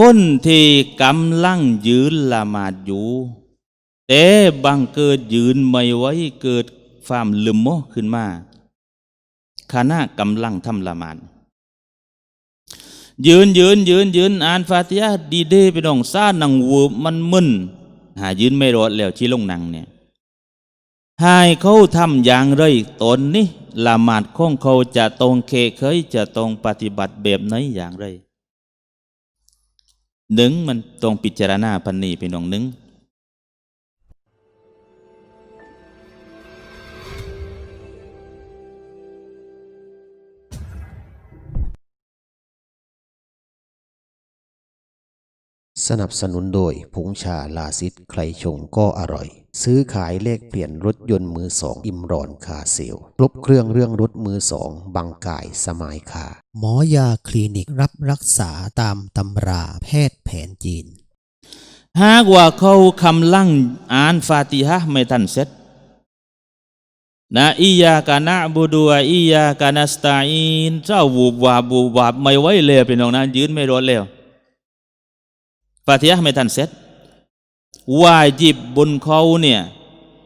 คนที่กำลังยืนละหมาดอยู่ แต่บังเกิดยืนไม่ไว้เกิดความลืมโมขึ้นมาขณะกำลังทำละหมาดยืนยืนยืนยืนอ่านฟาติฮะดีเดไปน้องซาหนังวูบมันมึนหายืนไม่รอดแล้วที่ลงหนังเนี่ยให้เขาทำอย่างไรตนนี่ละหมาดของเขาจะตรงเคเคยจะตรงปฏิบัติแบบไหนอย่างไร หนึ่งมันตรงพิจารณาพันนีไปน้องหนึ่ง สนับสนุนโดยผงชาลาซิดใครชงก็อร่อย ซื้อขายเลขเปลี่ยนรถยนต์มือสองอิมรอนคาเซลครบเครื่องเรื่องรถมือสองบางกายสมายคาหมอยาคลินิกรับรักษาตามตำราแพทย์แผนจีน หากว่าเขาคำลั่งอ่านฟาติฮะไม่ทันเสร็จนะอียากานะบูดัวอียากานัสตาอินเจ้าบูบวาบบูบวาบไม่ไหวเลยเป็นน้องนะยืนไม่รอดแล้ว ฟาติฮะไม่ทันเสร็จวาจิบบนเขาเนี่ย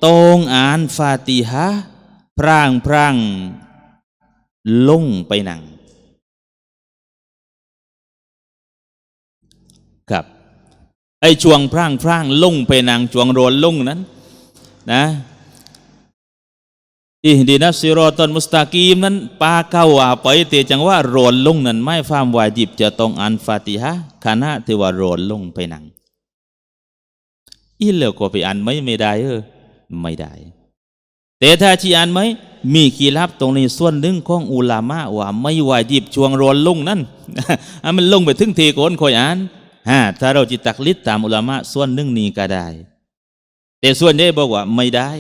ตรงอ่านฟาติฮะพร่างพร่างลงไปหนัง ครับ ไอ้ช่วงพร่างพร่างลงไปนางช่วงโรนลงนั้น นะ อิดีนัสซิรอตอนมุสตากีมนั้นปาเก้าว่าไปเตจังว่าโรนลงนั้นไม่ฟามวาจิบจะต้องอ่านฟาติฮะห์ขณะที่ว่าโรนลงไปนางอีเลวก็ไปอ่านไหม่ไม่ได้เออไม่ได้ แต่ถ้าที่อ่านไหมมีขีลับตรงนี้ส่วนหนึ่งของอุลามะว่าไม่วาจิบช่วงโรนลงนั้นอะมันลงไปถึงเทโกนคอยอ่านฮะถ้าเราจิตตักลิดตามอุลามะส่วนหนึ่งนี้ก็ได้ แต่ส่วนใหญ่บอกว่าไม่ได้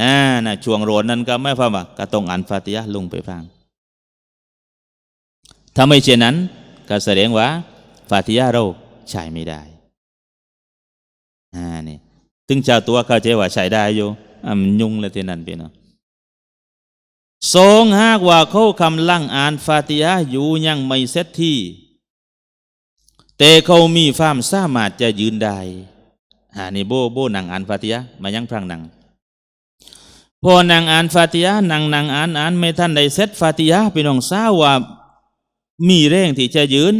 นะนะช่วงโรนนั้นก็ไม่ฟังว่าก็ต้องอ่านฟาติฮะลงไปฟังถ้าไม่เช่นนั้นก็แสดงว่าฟาติฮะเราใช้ไม่ได้อ่านี่ถึงเจ้าตัวเข้าใจว่าใช้ได้อยู่อะมันยุ่งเลยที่นั่นพี่เนาะสองหากว่าเขาคำลั่งอ่านฟาติฮะอยู่ยังไม่เสร็จที่ แต่เขามีความสามารถจะยืนได้อ่านี่โบโบนังอ่านฟาติยะมายังพรังนัง พอนางอ่านฟาติยะห์นางนางอ่านอ่านไม่ทันได้เซตฟาติยะห์พี่น้องทราบว่ามีแรงที่จะยืน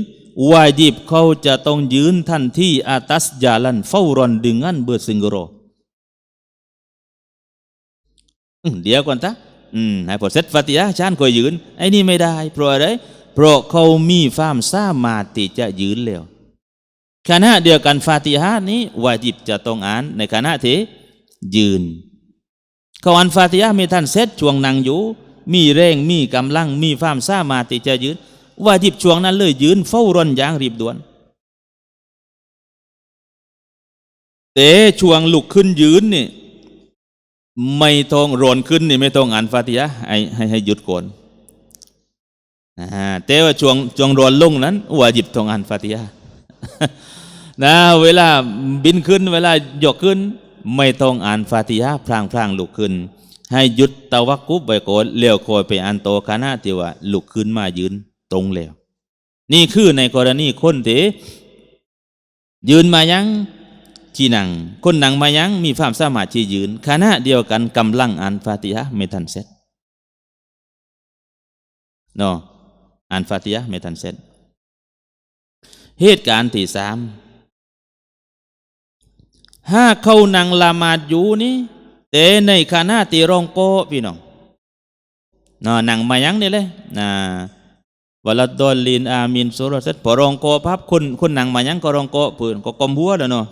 วาจิบเขาจะต้องยืนทันที่อาตัสจาลันเฝ้ารอนดึงอันเบิดสิงโกรอเดี๋ยวก่อนตะอืมให้พอเซตฟาติยะห์ชานก็ยืนไอ้นี่ไม่ได้เพราะอะไรเพราะเขามีความสามารถที่จะยืนแล้วขณะเดียวกันฟาติฮะห์นี้วาจิบจะต้องอ่านในขณะที่ยืน เขาอ่านฟาติฮะมีท่านเซตช่วงนั่งอยู่ มีแรงมีกำลังมีความสามารถที่จะยืนว่าจิบช่วงนั้นเลยยืนเฝ้ารอนอย่างรีบด่วนแต่ช่วงลุกขึ้นยืนนี่ไม่ต้องโรนขึ้นนี่ไม่ต้องอ่านฟาติฮะให้ให้ให้หยุดก่อนนะฮะแต่ว่าช่วงช่วงรวนลงนั้นว่าจิบต้องอ่านฟาติฮะนะเวลาบินขึ้น เวลายกขึ้น ไม่ต้องอ่านฟาติฮะห์พลางพลางลุกขึ้น ให้หยุดตะวักกุบไปก่อนเลี้ยวคอยไปอ่านโตคณะที่ว่าลุกขึ้นมายืนตรงแล้ว นี่คือในกรณีคนที่ยืนมายังจีนังคนนั่งมายังมีความสามารถที่ยืนคณะเดียวกันกำลังอ่านฟาติฮะห์ไม่ทันเสร็จเนาะอ่านฟาติยะห์ไม่ทันเสร็จเหตุการณ์ที่สาม ห้าเขานั่งละหมาดอยู่นี่แต่ในขณะที่ร้องโกพี่น้องนาะนั่งมายังนี่เลยนะวลาดอลลินอามินสุรเสร็จพอรองโกพับคุณคุณนั่งมายังก็รองโกปืนก็กลมหัวแล้วเนาะ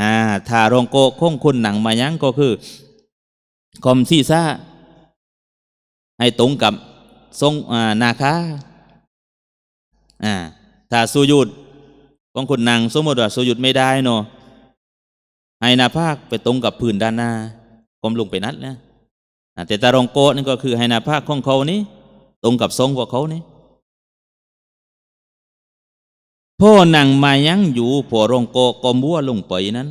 อ่าถ้ารองโกคงคุณนั่งมายังก็คือกลมซีซ่าให้ตรงกับทรงอ่านาคาอ่าถ้าสูยุดของคนนางสมมติว่าสูยุดไม่ได้เนาะ ให้หนาภาคไปตรงกับพื้นด้านหน้าก้มลงไปนัดนะแต่ตารองโกนี่ก็คือให้หนาภาคของเขานี้ตรงกับทรงของเขานี้พ่อนางมายังอยู่พอรองโกกอมบัวลงไปนั้น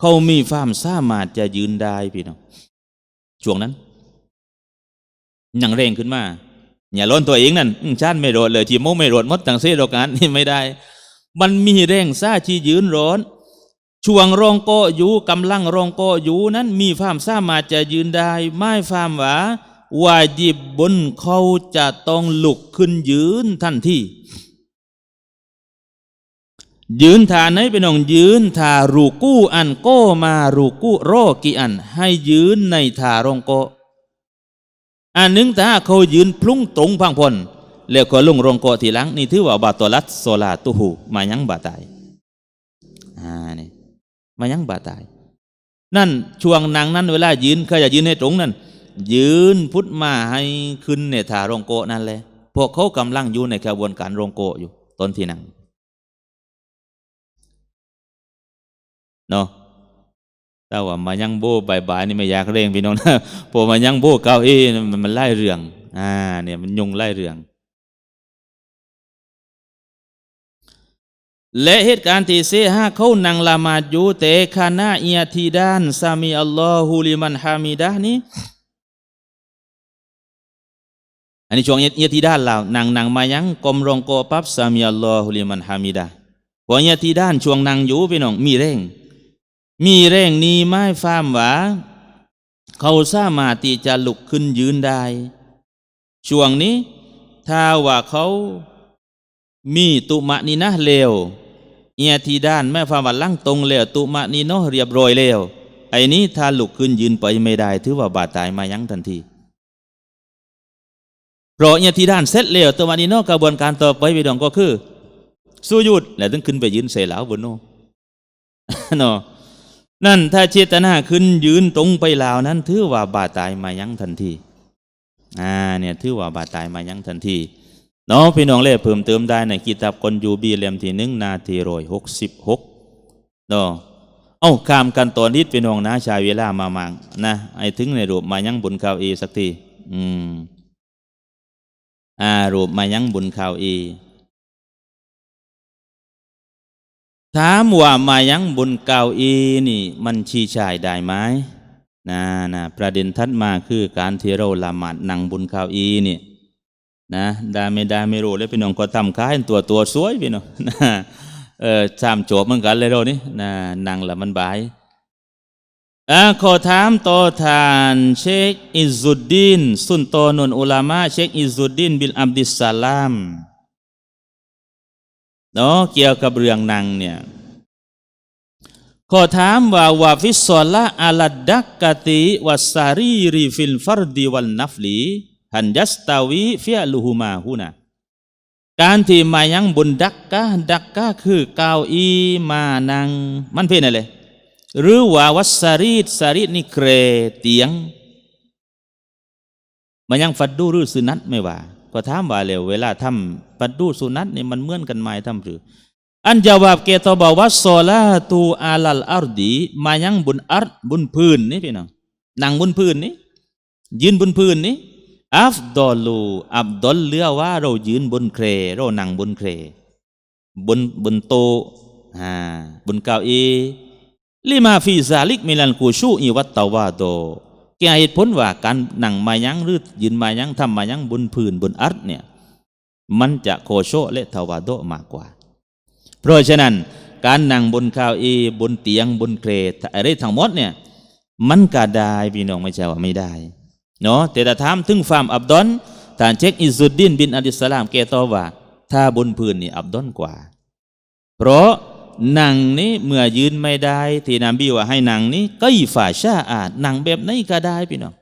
เขามีความสามารถจะยืนได้พี่น้องช่วงนั้นยังเร่งขึ้นมาอย่าล้นตัวเองนั่นชาติไม่โรดเลยทีโมไม่โรดมดต่างเสียโรกันนี่ไม่ได้ มันมีแรงซ่าที่ยืนร้อน ช่วงรองโกะอยู่กำลังรองโกะอยู่นั้นมีความสามารถจะยืนได้ไม่ความว่าวาจิบบนเขาจะต้องลุกขึ้นยืนทันทียืนท่าไหนเป็นองยืนท่ารูกู้อันโก้มารูกู้โรกี่อัน ให้ยืนในท่ารองโกะอันหนึ่งถ้าเขายืนพลุ่งตรงพังพลแล้วก็ลงรองโกะทีหลังนี่ถือว่าบาตอลัดโซลาตุหูมายังบาตายอ่านี่ มายังบาตาย นั่นช่วงนางนั้น เวลายืนเขาจะยืนให้ตรงนั้นยืนพุทธมาให้ขึ้นในถารงโกนั่นเลยพวกเขากำลังอยู่ในกระบวนการรงโกอยู่ตอนที่นั่งเนาะแต่ว่ามายังโบบายบายนี่ไม่อยากเร่งพี่น้องนะพอมายังโบเก้าเอ้มันมันไล่เรื่องอ่าเนี่ยมันยุงไล่เรื่อง และเหตุการณ์ที่เซห้าเขานังละมาดอยู่แต่คานาเอียทีด้านซามีอัลลอฮุลิมันฮามิดะห์นี้อันนี้ช่วงเอียทีด้านเรานางนางมายังกลมรองโกปับซามีอัลลอฮุลิมันฮามิดะห์พอเอียทีด้านช่วงนางอยู่พี่น้องมีเร่ง มีเร่งนี้ไม่ฟามว่าเขาสามารถที่จะลุกขึ้นยืนได้ ช่วงนี้ถ้าว่าเขามีตุมะนีนะเลว เอียทีด้านแม่ฟ้าวันลั่งตรงเลวตุมะนีโนเรียบร้อยเลวไอ้นี้ถ้าลุกขึ้นยืนไปไม่ได้ ถือว่าบาดตายมายั้งทันทีเพราะเอียทีด้านเสร็จเลวตุมะนีโนกระบวนการต่อไปพี่น้องก็คือสู้หยุดแล้วต้องขึ้นไปยืนเสยหลาวบนโนเนาะนั่นถ้าเจตนาขึ้นยืนตรงไปลาวนั้น ถือว่าบาดตายมายั้งทันทีอ่าเนี่ยถือว่าบาดตายมายั้งทันที นาะพี่น้องเล่เพิ่มเติมได้ในกิตาบคนยูบีเล่มที่หนึ่งนาทีร้อยหกสิบหกเนาะเอ้าข้ามกันตอนนี้พี่น้องนะชายเวลามามังนะไอ้ถึงในรูปมายังบุญข่าวเอสักทีอืมอ่ารูปมายังบุญข่าวเอถามว่ามายังบุญเก่าอีนี่ มันชี้ชายได้ไหมนะนะประเด็นทัดมาคือการที่เราละหมาดนั่งบุญข่าวอีนี่ นะดาไม่ได้ไม่รู้เลยพี่น้องก็ทำค้ายตัวตัวสวยพี่น้องนะเออสามโจบเหมือนกันเลยเรนี่นะนั่งละมันบายอ่าขอถามต่อทานเชคอิซุดดินสุนโตนุนอุลามะเชคอิซุดดินบินอับดิสสลามเนาะเกี่ยวกับเรื่องนางเนี่ยขอถามว่าวาฟิสซอละอาลัดดักกะติวัสซารีริฟิลฟารดีวันนัฟลี ฮันยัสตาวิเฟียลูฮูมาหูนะการที่มายังบนดักกะดักกะคือเก้าอีมานัง มันเป็นอะไรหรือว่าวัสรีตสารีตนี่เครเตียงมายังฟัดดูหรือสุนัตไม่ว่า ก็ถามว่าแล้วเวลาทำฟัดดูสุนัตนี่มันเหมือนกันไหมทำหรืออันจาวบเกตบอกว่าโซลาตูอาลัลอาร์ดีมายังบนอาร์บนพื้นนี่พี่น้องนั่งบนพื้นนี่ยืนบนพื้นนี่ อัฟดอลูอับดอลเลือว่าเรายืนบนเคร เรานั่งบนเคร บนบนโตะอ่าบนเก้าอี้ลิมาฟีซาลิกมิลันกูชูอีวัตตาวาโดแกเหตุผลว่าการนั่งมายังหรือยืนมายังทำมายังบนพื้นบนอัดเนี่ยมันจะโคโชและทาวาโดมากกว่า เพราะฉะนั้นการนั่งบนเก้าอีบนเตียงบนเครอะไรทั้งหมดเนี่ยมันก็ได้พี่น้องไม่ใช่ว่าไม่ได้ เนาะแต่ถ้าถามถึงฟาร์มอับดอนท่านเช็คอิซุดดินบินอัลสลามแกตอว่า ถ้าบนพื้นนี่อับดอนกว่า เพราะหนังนี้เมื่อยืนไม่ได้ที่นบีว่าให้หนังนี้ก็อีฝ่าชาอาจหนังแบบไหนก็ได้พี่น้อง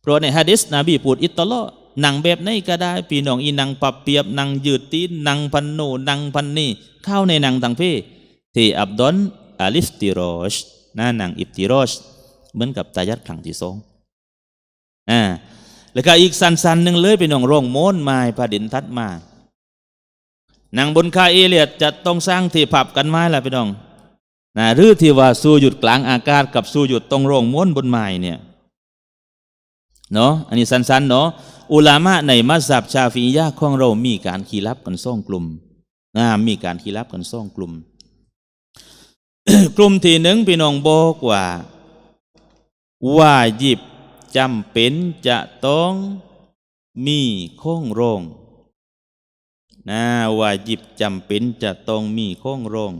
เพราะในฮะดิษนบีพูดอิตลอหนังแบบไหนก็ได้พี่น้องอีหนังปับเปียบหนังยืดตีนหนังพันโนหนังพันนี่เข้าในหนังต่างเพศที่อับดอนอาลิฟติโรชนะหนังอิบติโรชเหมือนกับตายัดครั้งที่สอง อ่าแล้วก็อีกสันๆหนึ่งเลยเป็นน้องร่องโม้นไม้ประดินทัดมาหนังบนคาเอเลียดจะต้องสร้างที่ผับกันไม้ละพี่น้องนะหรือที่ว่าสู้หยุดกลางอากาศกับสู้หยุดตรงร่องโม้นบนไม้เนี่ยเนาะอันนี้สันๆเนาะอุลามะในมัสยิดชาฟียะของเรา มีการขีรับกันซ่องกลุ่มนะมีการขีรับกันซ่องกลุ่ม กลุ่มที่หนึ่งพี่น้องบอกว่าว่าหยิบ จำเป็นจะต้องมีโค้งโรงนะว่าหยิบจำเป็นจะต้องมีโค้งโรง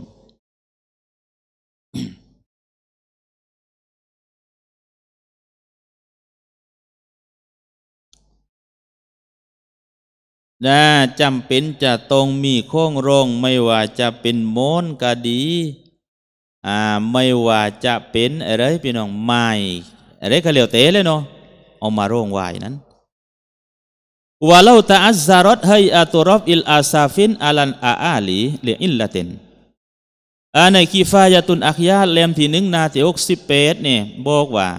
นะจำเป็นจะต้องมีโค้งโรงไม่ว่าจะเป็นโมนก็ดี อ่า ไม่ว่าจะเป็นอะไรพี่น้องไม้ อะไรก็เลียวเตะเลยเนาะเอามาโรงไว้นั้น walau ta'azzarat hay'atu raf'il asafin alan a'ali li illatin อ่าในคีฟายาตุนอักยาเล่มที่หนึ่งนาทีหกสิบเปดเนี่ยบอกว่า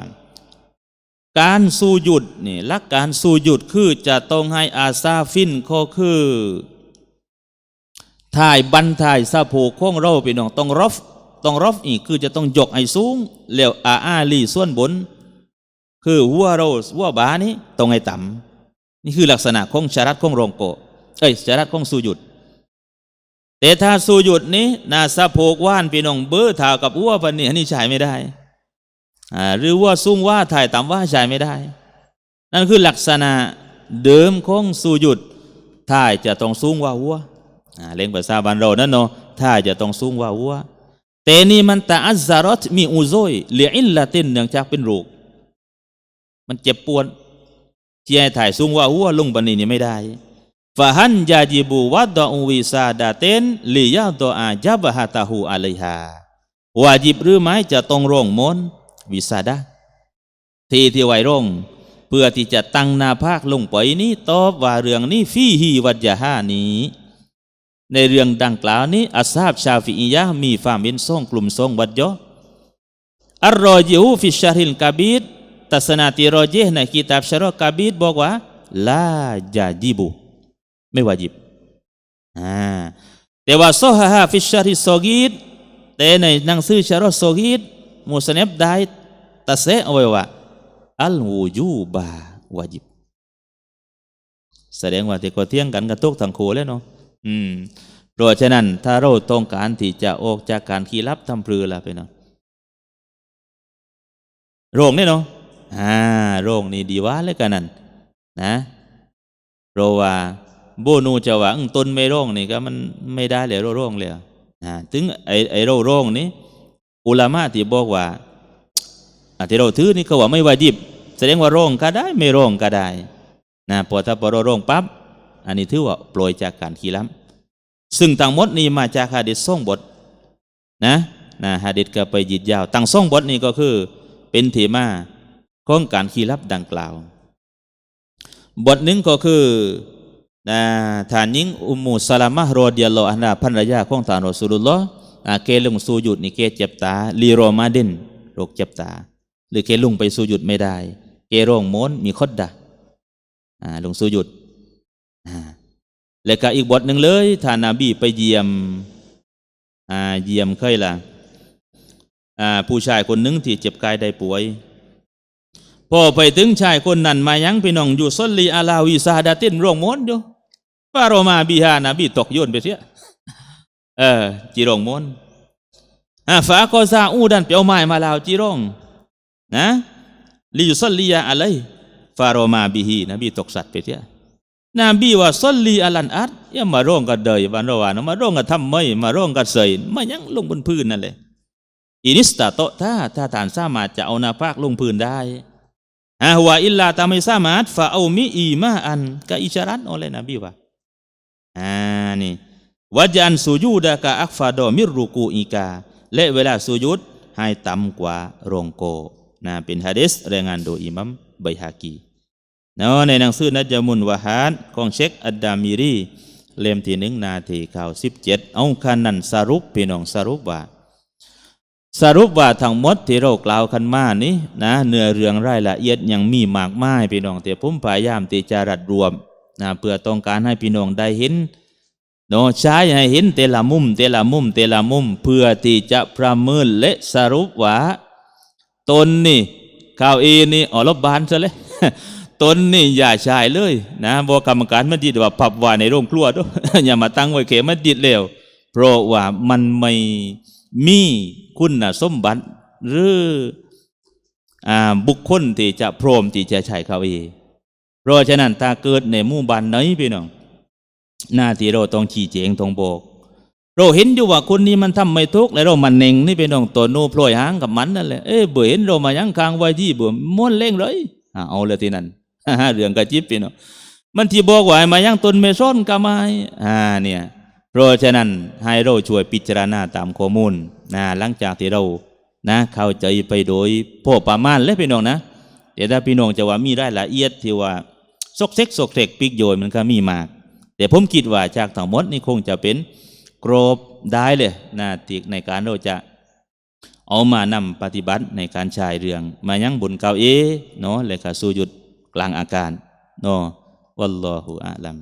การสู้หยุดนี่ลักการสู้หยุดคือจะต้องให้อาซาฟินก็คือถ่ายบันถ่ายซาโพของเราพี่น้องต้องรอฟต้องรอฟอีกคือจะต้องยกไอ้สูงแล้วอาอาลีส่วนบน คือหัวเราหัวบานี้ต้องให้ต่ำนี่คือลักษณะของชารัตของโรงโกเอ้ยชารัตของสู้หยุดแต่ถ้าสู้หยุดนี้นาซาโพกว่านพี่น้องเบอร์ถ่ากับหัวพันนี่อันนี้ใช้ไม่ได้อ่าหรือว่าซุ่งว่าถ่ายต่ำว่าใช้ไม่ได้ นั่นคือลักษณะเดิมของสูหยุดถ่ายจะต้องสูงว่าหัวอ่าเล่งภาษาบานเรานั่นเนาะถ่ายจะต้องสูงว่าหัวแต่นี่มันตาอัซารอตมีอุโซยเหลียอิลลาตินเนื่องจากเป็นโรค มันเจ็บปวดที่ให้ถ่ายสูงว่าหัวลุงบันนี้นี่ไม่ได้ฟะฮันยาจิบูวัดดอวิซาดาเตนลิยาดออาจับฮาตาหูอะลัยฮาวาจิบหรือไม่จะต้องร่องมนวิสาดาที่ที่ไวร่งเพื่อที่จะตั้งนาภาคลงไปนี้ตอบว่าเรื่องนี้ฟีฮีวัจยาหานี้ ในเรื่องดังกล่าวนี้อัสฮาบชาฟิอียะมีฟามินส่งกลุ่มส่งวัดยออัลรอจิฮูฟิชาริลกาบีด ตัสนาติรอเจในกิตาบชรอกาบีดบอกว่าลาจาจิบุไม่วาจิบอ่าแต่ว่าโซฮาฮาฟิชาริโซกีดแต่ในหนังสือชารอโซกีดมุสเนบได้ตัเสเอาไว้ว่าอัลวูจูบาวาจิบ แสดงว่าที่ก็เที่ยงกันกับทุกทั้งคู่เลยเนาะอืมเพราะฉะนั้นถ้าเราต้องการที่จะออกจากการขี้รับทำพลือละไปเนาะโรงนี่เนาะ อ่าโรงนี่ดีว่าเลยกันนั่นนะเพรว่าโบนูจะว่าอึ้งต้นไม่โรงนี่ก็มันไม่ได้เลยโรงเลยอ่าถึงไอไอโรโรงนี้อุลามะที่บอกว่าอที่เราถือนี่เขาว่าไม่วาจิบ แสดงว่าโร้องก็ได้ไม่โร้องก็ได้นะพอถ้าพอเราร้องปั๊บอันนี้ถือว่าปล่อยจากการขี้ล้ำซึ่งทั้งหมดนี้มาจากฮะดิษส่งบทนะนะฮะดิษก็ไปยิดยาวตั้งส่งบทนี้ก็คือเป็นเทมา ของการขี้ลับดังกล่าว บทหนึ่งก็คือนะฐานยิงอุมมุสลามะฮ์รอดิยัลลอฮอันฮาภรรยาของท่านรอสูลุลลอฮ์อ่าเกลงสูหยุดนี่เกเจ็บตาลีโรมาเดนโรคเจ็บตา หรือเกลุงไปสูหยุดไม่ได้ เกโรงโมนมีคดดะอาลงสูหยุดแล้วก็อีกบทหนึ่งเลยท่านนาบีไปเยี่ยมอาเยี่ยมเคยล่ะอาผู้ชายคนหนึ่งที่เจ็บกายได้ป่วย พอไปถึงชายคนนั้นมายังพี่น้องอยู่ซอลีอาลาวิซาดาตินโรงโมนอยู่ฟาโรมาบีฮานาบีตกโยนไปเสียเออจีรงมนอ่าฝาโกซาอูดันเปียวไม้มาลาวจีรงนะลิยุซัลลียาอะไรฟาโรมาบิฮีนบีตกสัตว์ไปเถอะนบีว่าซัลลีอัลันอัดย่ามาร้องกันเดยวันระวางมาร้องกันทำไม่มาร้องกันเสยมายังลงบนพื้นนั่นเลยอินิสตาโตถ้าถ้าฐานสามารถจะเอานาภาคลงพื้นได้ ฮะหัวอิลลาตาไม่สามารถฟาอามิอีมาอันก็อิชารัตโอเลนบีว่าอ่านี่วะจันสุญูดะกะอักฟาดอมิรุกูอีกาและเวลาสุยุดให้ต่ำกว่าโรงโกนะเป็นฮะดิษรายงานโดยอิมัมไบฮากีเนาะในหนังสือนัจมุนวะฮานของเชคอัดดามิรีเล่มที่หนึ่งนาทีข่าวสิบเจ็ดเอาคันนันสรุปพี่น้องสรุปว่า สรุปว่าทั้งหมดที่เรากล่าวกันมานี้นะเนื้อเรื่องรายละเอียดยังมีมากมายพี่น้องแต่ผมพยายามที่จะรัดรวมนะเพื่อต้องการให้พี่น้องได้เห็นโนใช้ให้เห็นแต่ละมุมแต่ละมุมแต่ละมุม เพื่อที่จะประเมินและสรุปว่าตนนี่ข่าวเอนี่อ๋อลบบานซะเลยตนนี่อย่าใช้เลย นะบอกกรรมการมันดิดว่าผับว่าในโรงครัวด้วยอย่ามาตั้งไว้เขมันดิดเร็วเพราะว่ามันไม่ มีคุณสมบัติหรืออบุคคลที่จะพร้อมที่จะใช้ข่าเอเพราะฉะนั้นถ้าเกิดในหมู่บ้านไหนพี่น้องหน้าที่เราต้องชี้แจงต้องบอกเราเห็นอยู่ว่าคนนี้มันทำไม่ทุกข์แล้วเรามันเน่งนี่เป็นน้องตัวโน้พลอยหางกับมันนั่นแหละเอ้เบื่อเห็นเรามายังคางไว้ที่เบื่อม้วนเล่งเลยอเอาเลยทีนั้นเรื่องกระจิบพี่น้องมันที่บอกว่ามายังตนเมซ่อนก็ไม่อ่าเนี่ย เพราะฉะนั้นให้เราช่วยพิจารณาตามข้อมูลนะหลังจากที่เรานะเข้าใจไปโดยพ่อประมาณและพี่น้องนะแต่ถ้าพี่น้องจะว่ามีรายละเอียดที่ว่าซกเซ็กซกเซ็กปิกโยยมันก็มีมาก แต่ผมคิดว่าจากทั้งหมดนี่คงจะเป็นกรอบได้เลยนะที่ในการเราจะเอามานำปฏิบัติในการใช้เรื่อง มายังบนเกาเอเนาะและก็สู่หยุดกลางอาการเนาะวัลลอฮุอาลัม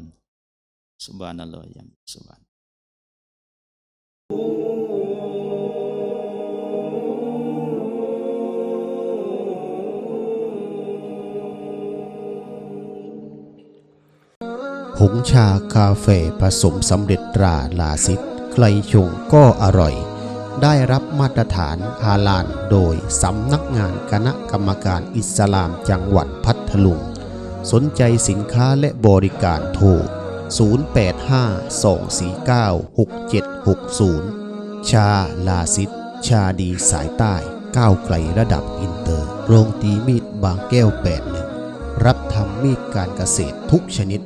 สุบานัลลอฮยัมสุบาน ผงชากาแฟผสมสำเร็จตราลาซิดใครชงก็อร่อย ได้รับมาตรฐานอาลานโดยสำนักงานคณะกรรมการอิสลามจังหวัดพัทลุง สนใจสินค้าและบริการโทร 0852496760 ชาลาซิดชาดีสายใต้ ก้าวไกลระดับอินเตอร์ โรงตีมีดบางแก้ว81รับทำมีดการเกษตรทุกชนิด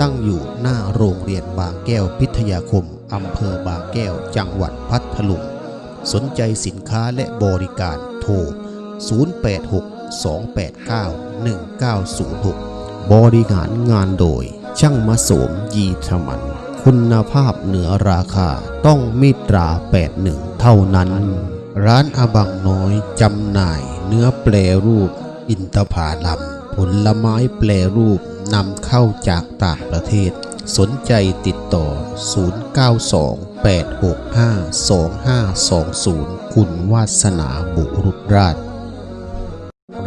ตั้งอยู่หน้าโรงเรียนบางแก้วพิทยาคม อำเภอบางแก้ว จังหวัดพัทลุง สนใจสินค้าและบริการโทร 0862891906 บริหารงานโดย ช่างมาสมยีธมัน คุณภาพเหนือราคาต้องมีตรา81เท่านั้น ร้านอบังน้อยจำหน่ายเนื้อแปรรูป อินทผาลัมผลไม้แปรรูปนำเข้าจากต่างประเทศ สนใจติดต่อ 0928652520 คุณวาสนาบุรุษราช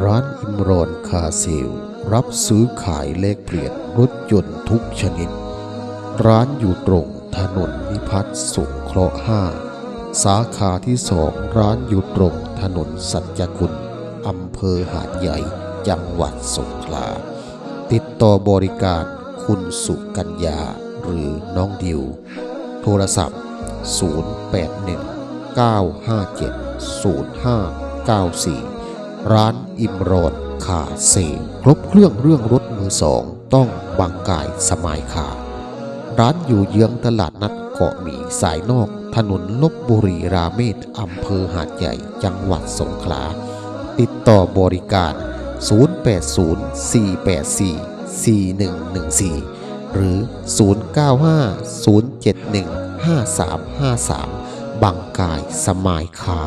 ร้านอิมรอนคาเซล รับซื้อขายเลขเปลี่ยนรถยนต์ทุกชนิด ร้านอยู่ตรงถนนนิพัฒน์สงเคราะห์5สาขาที่สองร้านอยู่ตรงถนนสัจจกุลอำเภอหาดใหญ่จังหวัดสงขลา ติดต่อบริการคุณสุกัญญาหรือน้องดิว โทรศัพท์ 081 957 0594 ร้านอิมรอน คาเซลครบเครื่องเรื่องรถมือสอง ต้องบางกายสมายคา ร้านอยู่เยื้องตลาดนัดเกาะหมีสายนอก ถนนลบบุรีราเมศอำเภอหาดใหญ่ จังหวัดสงขลา ติดต่อบริการ 0804844114 หรือ 0950715353 บางกายสมายคา